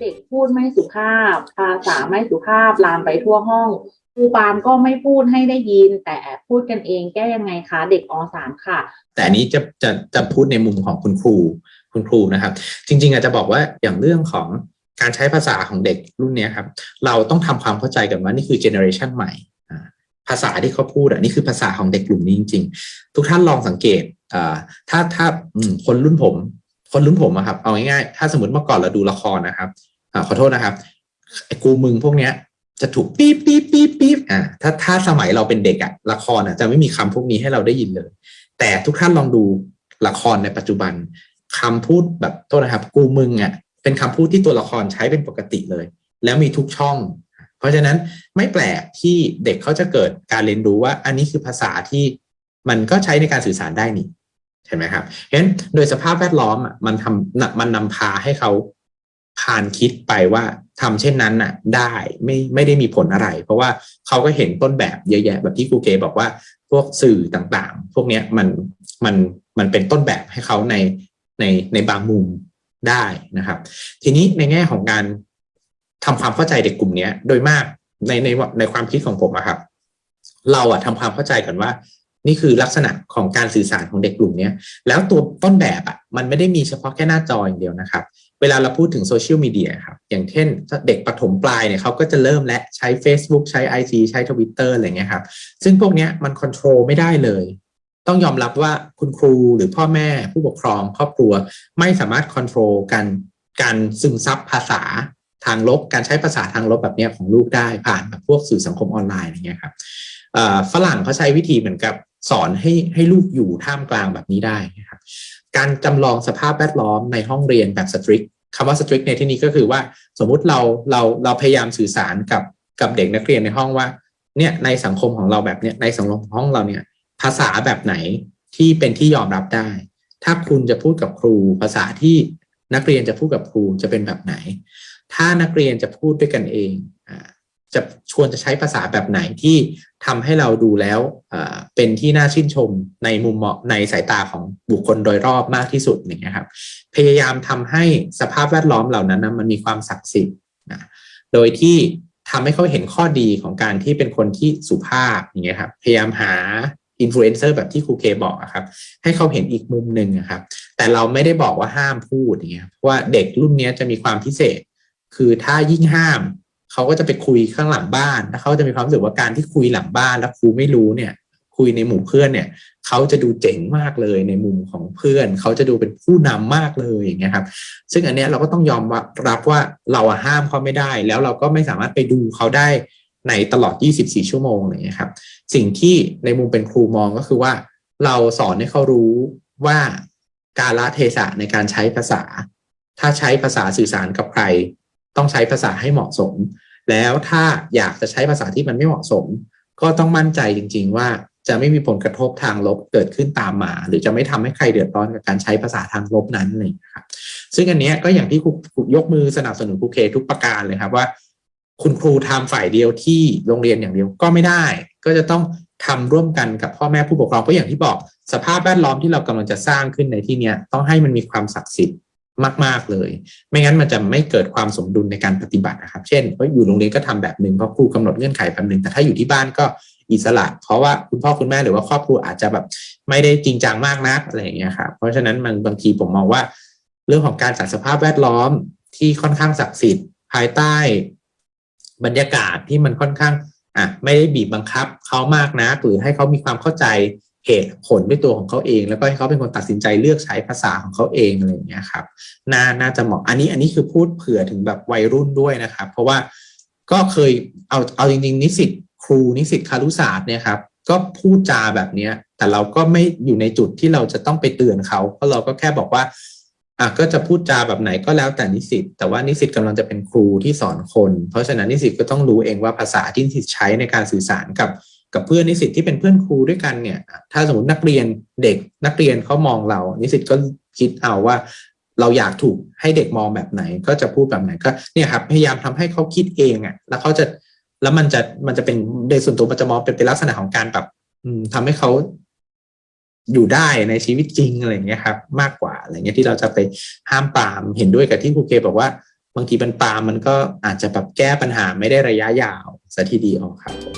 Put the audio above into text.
เด็กพูดไม่สุภาพ ภาษาไม่สุภาพลามไปทั่วห้องครูปามก็ไม่พูดให้ได้ยิน แต่แอบพูดกันเองแก้ยังไงคะ เด็กอสามค่ะ แต่อันนี้จะจะจะพูดในมุมของคุณครูคุณครูนะครับ จริง ๆ อาจจะบอกว่าอย่างเรื่องของการใช้ภาษาของเด็กรุ่นนี้ครับ เราต้องทำความเข้าใจกันว่านี่คือเจเนอเรชันใหม่ภาษาที่เขาพูดอะนี่คือภาษาของเด็กกลุ่มนี้จริง ๆ ทุกท่านลองสังเกตอ่าถ้าถ้าคนรุ่นผม คนรุ่นผมอะครับ เอาง่ายๆ ถ้าสมมติเมื่อก่อนเราดูละครนะครับอขอโทษนะครับไอ้กูมึงพวกเนี้ยจะถูกปี๊บปี๊บปี๊บปี๊บอ่าถ้าถ้าสมัยเราเป็นเด็กอะละครอะจะไม่มีคำพวกนี้ให้เราได้ยินเลย แต่ทุกท่านลองดูละครในปัจจุบันคำพูดแบบโทษนะครับ กูมึงอะเป็นคำพูดที่ตัวละครใช้เป็นปกติเลย แล้วมีทุกช่อง เพราะฉะนั้นไม่แปลกที่เด็กเขาจะเกิดการเรียนรู้ว่า อันนี้คือภาษาที่มันก็ใช้ในการสื่อสารได้นี่ เห็นไหมครับเพราะฉะนั้นโดยสภาพแวดล้อมอะมันทำมันนำพาให้เขาผ่านคิดไปว่าทำเช่นนั้นน่ะ ได้ไม่ไม่ได้มีผลอะไร เพราะว่าเขาก็เห็นต้นแบบเยอะแยะแบบที่ครูเกบอกว่าพวกสื่อต่างๆ พวกเนี้ยมันมันมันเป็นต้นแบบให้เขาในในในบางมุมได้นะครับ ทีนี้ในแง่ของการทำความเข้าใจเด็กกลุ่มเนี้ย โดยมากในในในความคิดของผมอะครับ เราอะทำความเข้าใจกันว่า นี่คือลักษณะของการสื่อสารของเด็กกลุ่มนี้แล้วตัวต้นแบบอะมันไม่ได้มีเฉพาะแค่หน้าจออย่างเดียวนะครับ เวลาเราพูดถึงโซเชียลมีเดียครับ อย่างเช่นเด็กประถมปลายเนี่ยเขาก็จะเริ่มและใช้ Facebook ใช้ IG ใช้ Twitter อะไรเงี้ยครับ ซึ่งพวกเนี้ยมันควบคุมไม่ได้เลยต้องยอมรับว่าคุณครูหรือพ่อแม่ผู้ปกครองครอบครัวไม่สามารถควบคุมการการซึมซับภาษาทางลบ การใช้ภาษาทางลบแบบเนี้ยของลูกได้ผ่านแบบพวกสื่อสังคมออนไลน์อะไรเงี้ยครับฝรั่งเขาใช้วิธีเหมือนกับ สอนให้ให้ลูกอยู่ท่ามกลางแบบนี้ได้นะครับการจำลองสภาพแวดล้อมในห้องเรียนแบบสตริกคำว่าสตริกในที่นี้ก็คือว่าสมมุติเราเราเราพยายามสื่อสารกับกับเด็กนักเรียนในห้องว่าเนี่ยในสังคมของเราแบบเนี้ยในสังคมห้องเราเนี่ยภาษาแบบไหนที่เป็นที่ยอมรับได้ ถ้าคุณจะพูดกับครู ภาษาที่นักเรียนจะพูดกับครูจะเป็นแบบไหน ถ้านักเรียนจะพูดด้วยกันเองจะชวนจะใช้ภาษาแบบไหนที่ทำให้เราดูแล้วเป็นที่น่าชื่นชมในมุมมองในสายตาของบุคคลโดยรอบมากที่สุดอย่างเงี้ยครับพยายามทำให้สภาพแวดล้อมเหล่านั้นนะมันมีความศักดิ์สิทธิ์นะโดยที่ทำให้เขาเห็นข้อดีของการที่เป็นคนที่สุภาพอย่างเงี้ยครับพยายามหาอินฟลูเอนเซอร์แบบที่ครูเคบอกครับ ให้เขาเห็นอีกมุมหนึ่งครับ แต่เราไม่ได้บอกว่าห้ามพูดอย่างเงี้ยเพราะว่าเด็กรุ่นนี้จะมีความพิเศษ คือถ้ายิ่งห้าม เขาก็จะไปคุยข้างหลังบ้านแล้วเขาจะมีความรู้สึกว่าการที่คุยหลังบ้านแล้วครูไม่รู้เนี่ย คุยในหมู่เพื่อนเนี่ยเขาจะดูเจ๋งมากเลยในมุมของเพื่อน เขาจะดูเป็นผู้นำมากเลยอย่างเงี้ยครับ ซึ่งอันเนี้ยเราก็ต้องยอมรับว่าเราห้ามเขาไม่ได้ แล้วเราก็ไม่สามารถไปดูเขาได้ในตลอด 24 ชั่วโมงอะไรเงี้ยครับ สิ่งที่ในมุมเป็นครูมองก็คือว่า เราสอนให้เขารู้ว่าการละเทศะในการใช้ภาษา ถ้าใช้ภาษาสื่อสารกับใคร ต้องใช้ภาษาให้เหมาะสม แล้วถ้าอยากจะใช้ภาษาที่มันไม่เหมาะสม ก็ต้องมั่นใจจริง ๆ ว่าจะไม่มีผลกระทบทางลบเกิดขึ้นตามมา หรือจะไม่ทำให้ใครเดือดร้อนกับการใช้ภาษาทางลบนั้นเลยครับซึ่งอันนี้ก็อย่างที่ครูยกมือสนับสนุนครูเคทุกประการเลยครับว่า คุณครูทำฝ่ายเดียวที่โรงเรียนอย่างเดียวก็ไม่ได้ ก็จะต้องทำร่วมกันกับพ่อแม่ผู้ปกครองเพราะอย่างที่บอกสภาพแวดล้อมที่เรากำลังจะสร้างขึ้นในที่นี้ต้องให้มันมีความศักดิ์สิทธิ์ มาก ๆเลย ไม่งั้นมันจะไม่เกิดความสมดุลในการปฏิบัตินะครับ เช่นว่าอยู่โรงเรียนก็ทำแบบหนึ่งเพราะครูกำหนดเงื่อนไขแบบหนึ่งแต่ถ้าอยู่ที่บ้านก็อิสระ เพราะว่าคุณพ่อคุณแม่หรือว่าครอบครัวอาจจะแบบไม่ได้จริงจังมากนักอะไรอย่างเงี้ยครับเพราะฉะนั้นมันบางทีผมมองว่า เรื่องของการจัดสภาพแวดล้อมที่ค่อนข้างศักดิ์สิทธิ์ ภายใต้ บรรยากาศที่มันค่อนข้างอะไม่ได้บีบบังคับเขามากนะหรือให้เขามีความเข้าใจ เหตุผลด้วยตัวของเขาเอง แล้วก็ให้เขาเป็นคนตัดสินใจเลือกใช้ภาษาของเขาเองอะไรอย่างเงี้ยครับน่าน่าจะเหมาะอันนี้อันนี้คือพูดเผื่อถึงแบบวัยรุ่นด้วยนะครับ เพราะว่าก็เคยเอาเอาจริง ๆ นิสิตครูนิสิตคารุศาสตร์เนี่ยครับก็พูดจาแบบเนี้ย แต่เราก็ไม่อยู่ในจุดที่เราจะต้องไปเตือนเขาเพราะเราก็แค่บอกว่าอะก็จะพูดจาแบบไหนก็แล้วแต่นิสิตแต่ว่านิสิตกำลังจะเป็นครูที่สอนคน เพราะฉะนั้นนิสิตก็ต้องรู้เองว่าภาษาที่นิสิตใช้ในการสื่อสารกับ กับเพื่อนนิสิตที่เป็นเพื่อนครูด้วยกันเนี่ย ถ้าสมมตินักเรียนเด็กนักเรียนเขามองเรา นิสิตก็คิดเอาว่า เราอยากถูกให้เด็กมองแบบไหน ก็จะพูดแบบไหนก็เนี่ยครับพยายามทำให้เขาคิดเองอะ แล้วเขาจะแล้วมันจะมันจะเป็นในส่วนตัวมันจะมองเป็นเป็นลักษณะของการแบบทำให้เขาอยู่ได้ในชีวิตจริงอะไรเงี้ยครับ มากกว่าอะไรเงี้ยที่เราจะไปห้ามปามเห็นด้วยกับที่ครูเคบอกว่าบางทีเป็นปามมันก็อาจจะแบบแก้ปัญหาไม่ได้ระยะยาวซะทีเดียวครับ